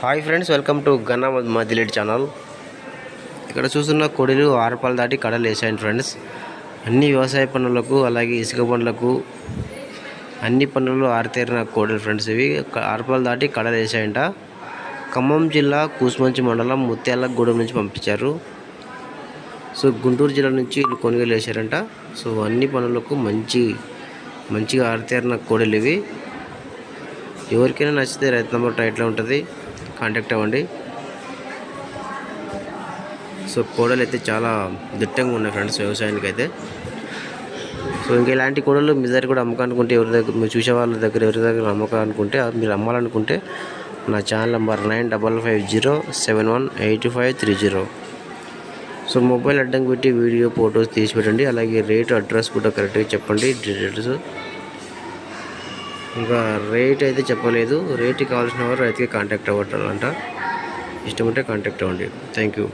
Hi friends welcome to Ganna Madilet channel. ఇక్కడ చూస్తున్న కొడిలు ఆరపాలు దాటి కడలు వేసాయండి ఫ్రెండ్స్. అన్ని వ్యవసాయ పనులకు అలాగే ఇసుక పనులకు అన్ని పనులు ఆరితేరిన కోడలు ఫ్రెండ్స్ ఇవి. ఆరపాలు దాటి కడలు వేసాయంట. ఖమ్మం జిల్లా కూసుమంచి మండలం ముత్యాలగూడెం నుంచి పంపించారు. సో గుంటూరు జిల్లా నుంచి వీళ్ళు కొనుగోలు వేశారంట సో అన్ని పనులకు మంచి మంచిగా ఆరితేరిన కోడలు ఇవి. ఎవరికైనా నచ్చితే రైతు నెంబర్ టైట్లో ఉంటుంది. కాంటాక్ట్ అవ్వండి. సో కోడలు అయితే చాలా దిట్టంగా ఉన్నాయి ఫ్రెండ్స్ వ్యవసాయానికి అయితే సో ఇంకా ఇలాంటి కోడలు మీ దగ్గర కూడా అమ్మకానుకుంటే ఎవరి దగ్గర మీరు చూసే వాళ్ళ దగ్గర ఎవరి దగ్గర అమ్మకానుకుంటే మీరు అమ్మాలనుకుంటే నా channel number nine double five zero seven one eight five three zero. So mobile అడ్డం పెట్టి వీడియో ఫొటోస్ తీసి పెట్టండి అలాగే రేట్ అడ్రస్ కూడా కరెక్ట్గా చెప్పండి. డీటెయిల్స్ ఇంకా రేట్ అయితే చెప్పలేదు. రేట్ కావాల్సిన వారు రైతుకి కాంటాక్ట్ అవ్వటాలంట ఇష్టం ఉంటే కాంటాక్ట్ అవ్వండి. Thank you